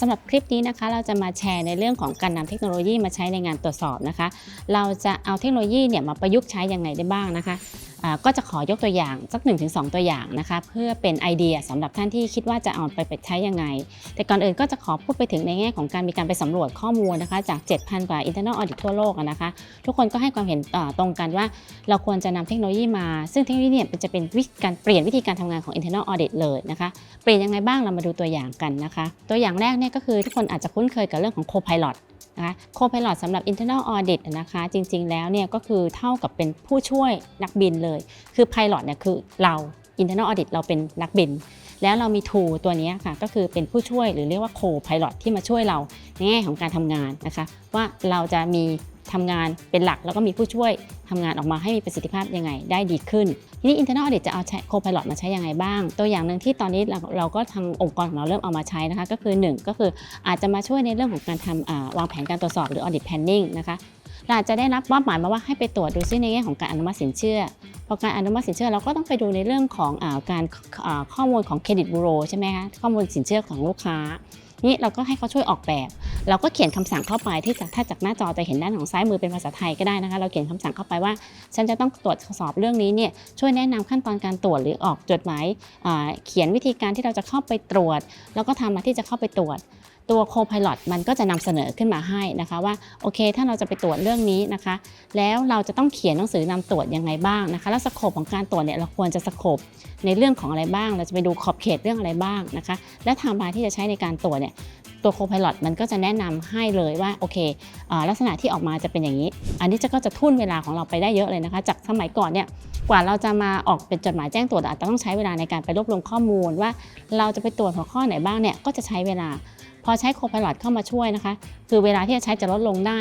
สำหรับคลิปนี้นะคะ เราจะมาแชร์ในเรื่องของการนำเทคโนโลยีมาใช้ในงานตรวจสอบนะคะ เราจะเอาเทคโนโลยีเนี่ยมาประยุกต์ใช้อย่างไรได้บ้างนะคะ ก็จะขอยกตัวอย่างสัก 1-2 ตัวอย่างนะคะเพื่อเป็นไอเดียสำหรับท่านที่คิดว่าจะเอาไปใช้ยังไง แต่ก่อนอื่นก็จะขอพูดไปถึงในแง่ของการมีการไปสำรวจข้อมูลนะคะจาก 7,000 กว่า internal audit ทั่วโลกนะคะทุกคนก็ให้ความเห็นตรงกันว่า เราควรจะนำเทคโนโลยีมา ซึ่งเทคโนโลยีเนี่ยจะเป็นวิธีการเปลี่ยนวิธีการทำงานของ internal audit เลยนะคะเปลี่ยนยังไงบ้างเรามาดูตัวอย่างกันนะคะ ตัวอย่างแรกเนี่ยก็คือทุกคนอาจจะคุ้นเคยกับเรื่องของ co-pilot นะคะ co-pilot สำหรับ internal audit นะคะ จริงๆ แล้วเนี่ยก็คือเท่ากับเป็นผู้ช่วยนักบินเลย คือ pilot เนี่ยคือเรา internal audit เราเป็นนักบิน แล้วเรามี tool ตัวนี้ค่ะ ก็คือเป็นผู้ช่วยหรือเรียกว่า co-pilot ที่มาช่วยเราในแง่ของการทำงานนะคะ ว่าเราจะมี ทำงานเป็นหลัก แล้วก็มีผู้ช่วยทำงานออกมาให้มีประสิทธิภาพยังไง ได้ดีขึ้น ทีนี้ internal audit จะเอาใช้ co-pilot มาใช้ยังไงบ้าง ตัวอย่างหนึ่งที่ตอนนี้เราเราก็ทางองค์กรของเราเริ่มเอามาใช้นะคะ ก็คือ 1 ก็คืออาจจะมาช่วยในเรื่องของการทำวางแผนการตรวจสอบหรือ audit planning นะคะเราจะได้รับมอบหมายมาว่าให้ไปตรวจดูซิในแง่ของการอนุมัติสินเชื่อพอการอนุมัติสินเชื่อเราก็ต้องไปดูในเรื่องของอการข้อมูลของเครดิตบูโรใช่ไหมคะข้อมูลสินเชื่อของลูกค้า นี่เราก็ให้เขาช่วยออกแบบ เราก็เขียนคำสั่งเข้าไปที่จากถ้าจากหน้าจอจะเห็นด้านของซ้ายมือเป็นภาษาไทยก็ได้นะคะ เราเขียนคำสั่งเข้าไปว่า ฉันจะต้องตรวจสอบเรื่องนี้เนี่ยช่วยแนะนำขั้นตอนการตรวจหรือออกจดหมายเขียนวิธีการที่เราจะเข้าไปตรวจ แล้วก็ทำมาที่จะเข้าไปตรวจ ตัว co-pilot มันก็จะนำเสนอขึ้นมาให้นะคะว่าโอเค ถ้าเราจะไปตรวจเรื่องนี้นะคะ แล้วเราจะต้องเขียนหนังสือนำตรวจยังไงบ้างนะคะแล้วสโคปของการตรวจเนี่ยเราควรจะสโคปในเรื่องของอะไรบ้าง เราจะไปดูขอบเขตเรื่องอะไรบ้างนะคะ และทม์ไลน์ที่จะใช้ในการตรวจเนี่ยตัว co-pilot มันก็จะแนะนำให้เลยว่าโอเคอลักษณะที่ออกมาจะเป็นอย่างนี้ อันนี้จะก็จะทุ่นเวลาของเราไปได้เยอะเลยนะคะ จากสมัยก่อนเนี่ยกว่าเราจะมาออกเป็นจดหมายแจ้งตรวจอาจจะต้องใช้เวลาในการไปรวบรวมข้อมูลว่าเราจะไปตรวจหัวข้อไหนบ้างเนี่ยก็จะใช้เวลา อใช้ co-pilot เข้ามาช่วยนะคะ คือเวลาที่จะใช้จะลดลงได้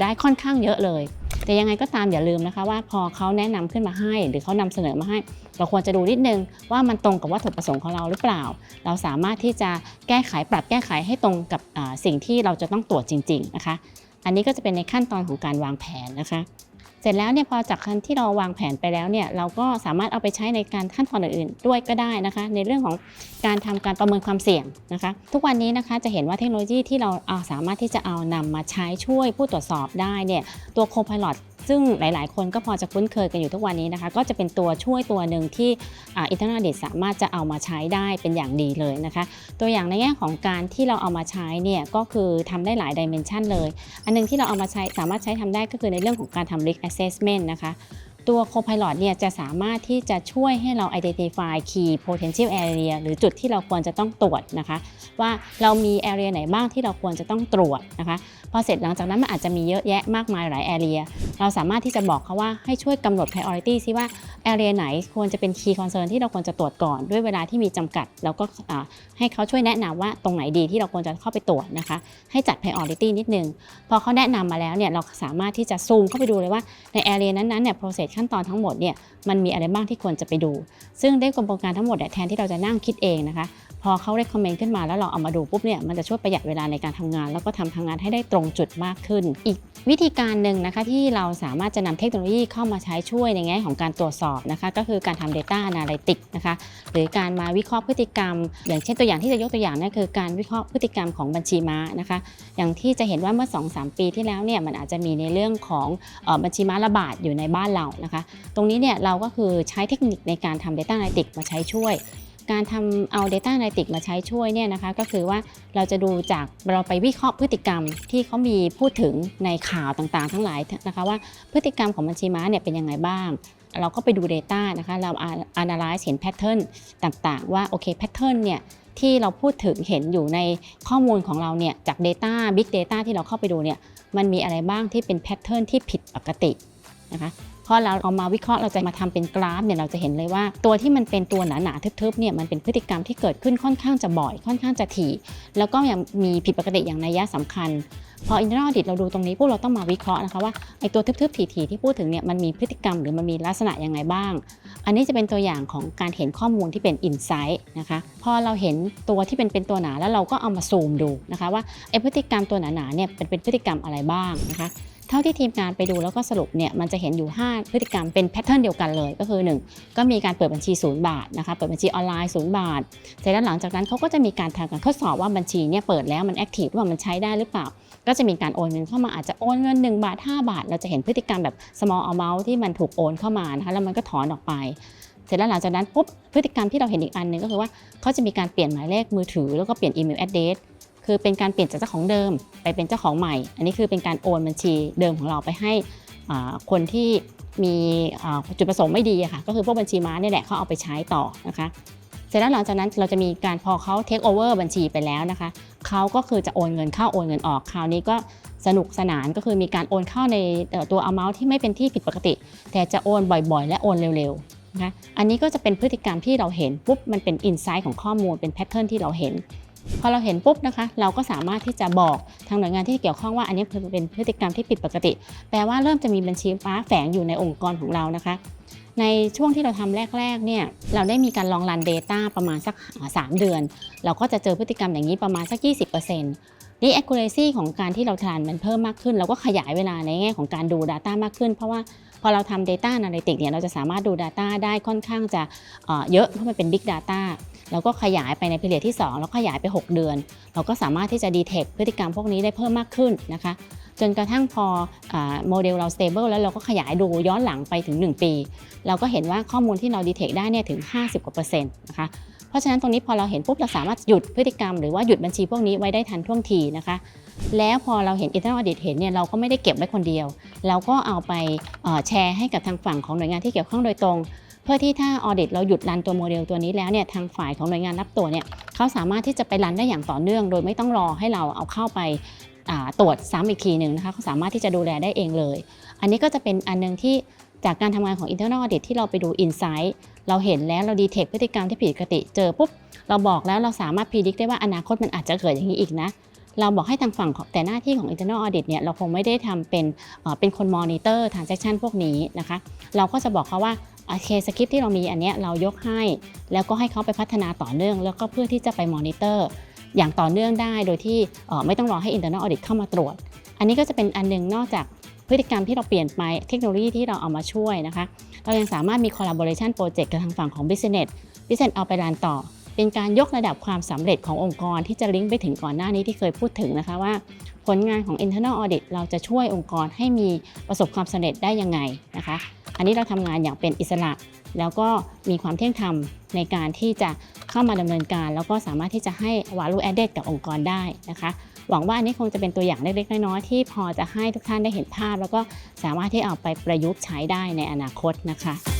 ได้ค่อนข้างเยอะเลย แต่ยังไงก็ตามอย่าลืมนะคะ ว่าพอเขาแนะนำขึ้นมาให้ หรือเขานำเสนอมาให้ เราควรจะดูนิดนึงว่ามันตรงกับวัตถุประสงค์ของเราหรือเปล่า เราสามารถที่จะแก้ไขปรับแก้ไขให้ตรงกับสิ่งที่เราจะต้องตรวจจริง ๆนะคะ อันนี้ก็จะเป็นในขั้นตอนของการวางแผนนะคะ สร็จแล้วเนี่ยพอจากการที่เราวางแผนไปแล้วเนี่ยเราก็สามารถเอาไปใช้ในการขั้นตอนอื่นๆ ด้วยก็ได้นะคะ ในเรื่องของการทำการประเมินความเสี่ยงนะคะ ทุกวันนี้นะคะจะเห็นว่าเทคโนโลยีที่เราเอาสามารถที่จะเอานำมาใช้ช่วยผู้ตรวจสอบได้เนี่ยตัวโคพายロ ซึ่งหลายๆ คนก็พอจะคุ้นเคยกันอยู่ทุกวันนี้นะคะ ก็จะเป็นตัวช่วยตัวหนึ่งที่อินเทอร์เน็ตสามารถจะเอามาใช้ได้เป็นอย่างดีเลยนะคะ ตัวอย่างในแง่ของการที่เราเอามาใช้เนี่ยก็คือทำได้หลายดิเมนชันเลย อันหนึงที่เราเอามาใช้สามารถใช้ทำได้ก็คือในเรื่องของการทำ risk assessment นะคะ ตัว Copilot เนี่ยจะสามารถที่จะช่วยให้เรา identify key potential area หรือจุดที่เราควรจะต้องตรวจนะคะ ว่าเรามี area ไหนบ้างที่เราควรจะต้องตรวจนะคะพอเสร็จหลังจากนั้นมันอาจจะมีเยอะแยะมากมายหลาย area เราสามารถที่จะบอกเขาว่าให้ช่วยกำหนด priority ซิว่า area ไหนควรจะเป็น key concern ที่เราควรจะตรวจก่อนด้วยเวลาที่มีจำกัด แล้วก็ให้เขาช่วยแนะนำว่าตรงไหนดีที่เราควรจะเข้าไปตรวจนะคะ ให้จัด priority นิดนึงพอเขาแนะนำมาแล้วเนี่ยเราสามารถที่จะซูมเข้าไปดูเลยว่าใน area นั้นๆเนี่ย process ขั้นตอนทั้งหมดเนี่ยมันมีอะไรบ้างที่ควรจะไปดู ซึ่งได้กระบวนการทั้งหมดแทนที่เราจะนั่งคิดเองนะคะ พอเขา recommend ขึ้นมาแล้วเราเอามาดูปุ๊บเนี่ยมันจะช่วยประหยัดเวลาในการทำงาน แล้วก็ทำทำงานให้ได้ตรงจุดมากขึ้น อีกวิธีการหนึ่งนะคะที่เราสามารถจะนำเทคโนโลยีเข้ามาใช้ช่วยในแง่ของการตรวจสอบนะคะก็คือการทำ data analytics นะคะหรือการมาวิเคราะห์พฤติกรรม อย่างเช่นตัวอย่างที่จะยกตัวอย่างนั่นคือการวิเคราะห์พฤติกรรมของบัญชีม้านะคะอย่างที่จะเห็นว่าเมื่อ 2-3 ปีที่แล้วเนี่ยมันอาจจะมีในเรื่องของออบัญชีม้าระบาดอยู่ในบ้านเรานะคะ ตรงนี้เนี่ยเราก็คือใช้เทคนิคในการทำ Data Analytics มาใช้ช่วย การทำเอา Data Analytics มาใช้ช่วยเนี่ยนะคะก็คือว่าเราจะดูจากเราไปวิเคราะห์พฤติกรรมที่เขามีพูดถึงในข่าวต่างๆ ทั้งหลายนะคะว่าพฤติกรรมของบัญชีม้าเนี่ยเป็นยังไงบ้าง เราก็ไปดู Data นะคะเรา analyze เห็น pattern ต่างๆ ว่าโอเค pattern เนี่ยที่เราพูดถึงเห็นอยู่ในข้อมูลของเราเนี่ยจาก Data Big Data ที่เราเข้าไปดูเนี่ยมันมีอะไรบ้างที่เป็น pattern ที่ผิดปกตินะคะ พอเราเอามาวิเคราะห์เราจะมาทำเป็นกราฟเนี่ยเราจะเห็นเลยว่า ตัวที่มันเป็นตัวหนาๆทึบๆเนี่ยมันเป็นพฤติกรรมที่เกิดขึ้นค่อนข้างจะบ่อยค่อนข้างจะถี่ แล้วก็ยังมีผิดปกติอย่างนัยยะสำคัญพอ internal audit เราดูตรงนี้พวกเราต้องมาวิเคราะห์นะคะว่าไอ้ตัวทึบๆถี่ๆที่พูดถึงเนี่ยมันมีพฤติกรรมหรือมันมีลักษณะยังไงบ้าง อันนี้จะเป็นตัวอย่างของการเห็นข้อมูลที่เป็น insight นะคะพอเราเห็นตัวที่เป็นเป็นตัวหนาแล้วเราก็เอามาซูมดูนะคะว่าไอ้พฤติกรรมตัวหนาๆเนี่ยเป็นเป็นพฤติกรรมอะไรบ้างนะคะ เท่าที่ทีมงานไปดูแล้วก็สรุปเนี่ยมันจะเห็นอยู่ 5 พฤติกรรมเป็นแพทเทิร์นเดียวกันเลยก็คือ 1 ก็มีการเปิดบัญชีศูนย์บาทนะคะเปิดบัญชีออนไลน์ศูนย์บาท เสร็จแล้วหลังจากนั้นเขาก็จะมีการทำการทดสอบว่าบัญชีเนี่ยเปิดแล้วมันแอคทีฟว่ามันใช้ได้หรือเปล่า ก็จะมีการโอนเงินเข้ามาอาจจะโอนเงิน 1 บาท 5 บาท เราจะเห็นพฤติกรรมแบบ small amount ที่มันถูกโอนเข้ามานะคะแล้วมันก็ถอนออกไปเสร็จแล้วหลังจากนั้นปุ๊บพฤติกรรมที่เราเห็นอีกอันหนึ่งก็คือว่าเขาจะมีการเปลี่ยนหมายเลขมือถือแล้วก็เปลี่ยนอีเมล address คือเป็นการเปลี่ยนจากเจ้าของเดิมไปเป็นเจ้าของใหม่ อันนี้คือเป็นการโอนบัญชีเดิมของเราไปให้คนที่มีจุดประสงค์ไม่ดีค่ะ ก็คือพวกบัญชีม้าเนี่ยแหละเขาเอาไปใช้ต่อนะคะเสร็จแล้วหลังจากนั้นเราจะมีการพอเขาเทคโอเวอร์บัญชีไปแล้วนะคะเขาก็คือจะโอนเงินเข้าโอนเงินออกคราวนี้ก็สนุกสนานก็คือมีการโอนเข้าในตัว amount ที่ไม่เป็นที่ผิดปกติ แต่จะโอนบ่อยๆ และโอนเร็วๆนะคะอันนี้ก็จะเป็นพฤติกรรมที่เราเห็นปุ๊บมันเป็นอินไซต์ของข้อมูลเป็นแพทเทิร์นที่เราเห็น พอเราเห็นปุ๊บนะคะ เราก็สามารถที่จะบอกทางหน่วยงานที่เกี่ยวข้องว่าอันนี้เป็นพฤติกรรมที่ผิดปกติ แปลว่าเริ่มจะมีบัญชีม้าแฝงอยู่ในองค์กรของเรานะคะ ในช่วงที่เราทำแรกๆเนี่ยเราได้มีการลองรัน Data ประมาณสักอ่า3เดือน เราก็จะเจอพฤติกรรมอย่างนี้ประมาณสัก 20%นี่ accuracy ของการที่เราทานมันเพิ่มมากขึ้น เราก็ขยายเวลาในแง่ของการดู Data มากขึ้น เพราะว่า พอเราทำ Data Analytics เนี่ยเราจะสามารถดู Data ได้ค่อนข้างจะเยอะเพราะมันเป็น Big Data เราก็ขยายไปในเพลเยตที่ 2 แล้วขยายไป 6 เดือน เราก็สามารถที่จะดีเทคพฤติกรรมพวกนี้ได้เพิ่มมากขึ้นนะคะ จนกระทั่งพอโมเดลเรา stable แล้วเราก็ขยายดูย้อนหลังไปถึง 1 ปี เราก็เห็นว่าข้อมูลที่เรา detect ได้เนี่ยถึง 50กว่าเปอร์เซ็นต์นะคะเพราะฉะนั้นตรงนี้พอเราเห็นปุ๊บเราสามารถหยุดพฤติกรรมหรือว่าหยุดบัญชีพวกนี้ไว้ได้ทันท่วงทีนะคะแล้วพอเราเห็น internal audit เห็นเนี่ยเราก็ไม่ได้เก็บไว้คนเดียว เราก็เอาไปแชร์ให้กับทางฝั่งของหน่วยงานที่เกี่ยวข้องโดยตรง เพื่อที่ถ้า audit เราหยุดรันตัวโมเดลตัวนี้แล้วเนี่ยทางฝ่ายของหน่วยงานรับตัวเนี่ยเขาสามารถที่จะไปรันได้อย่างต่อเนื่อง โดยไม่ต้องรอให้เราเอาเข้าไปอ่า ตรวจซ้ำอีกทีหนึ่งนะคะเขาสามารถที่จะดูแลได้เองเลย อันนี้ก็จะเป็นอันหนึงที่จากการทำงานของ internal audit ที่เราไปดู insight เราเห็นแล้วเรา detect พฤติกรรมที่ผิดปกติเจอปุ๊บเราบอกแล้วเราสามารถ predict ได้ว่าอนาคตมันอาจจะเกิดอย่างนี้อีกนะเราบอกให้ทางฝั่งของแต่หน้าที่ของ internal audit เนี่ยเราคงไม่ได้ทำเป็นเป็นคน monitor transaction พวกนี้นะคะ เราก็จะบอกเขาว่าโอเคสคริปที่เรามีอันเนี้ยเรายกให้ แล้วก็ให้เขาไปพัฒนาต่อเนื่อง แล้วก็เพื่อที่จะไป monitor อ อย่างต่อเนื่องได้โดยที่ไม่ต้องรอให้ internal audit เข้ามาตรวจ อันนี้ก็จะเป็นอันหนึงนอกจากพฤติกรรมที่เราเปลี่ยนไปเทคโนโลยีที่เราเอามาช่วยนะคะ เรายังสามารถมี collaboration project กับทางฝั่งของ business business เอาไปรันต่อ เป็นการยกระดับความสำเร็จขององค์กรที่จะลิงก์ไปถึงก่อนหน้านี้ที่เคยพูดถึงนะคะว่า ผลงานของ internal audit เราจะช่วยองค์กรให้มีประสบความสำเร็จได้ยังไงนะคะ อันนี้เราทำงานอย่างเป็นอิสระ แล้วก็มีความเที่ยงธรรมในการที่จะ เข้ามาดำเนินการ แล้วก็สามารถที่จะให้ value added กับองค์กรได้นะคะ หวังว่าอันนี้คงจะเป็นตัวอย่างเล็กๆน้อยๆที่พอจะให้ทุกท่านได้เห็นภาพ แล้วก็สามารถที่เอาไปประยุกต์ใช้ได้ในอนาคตนะคะ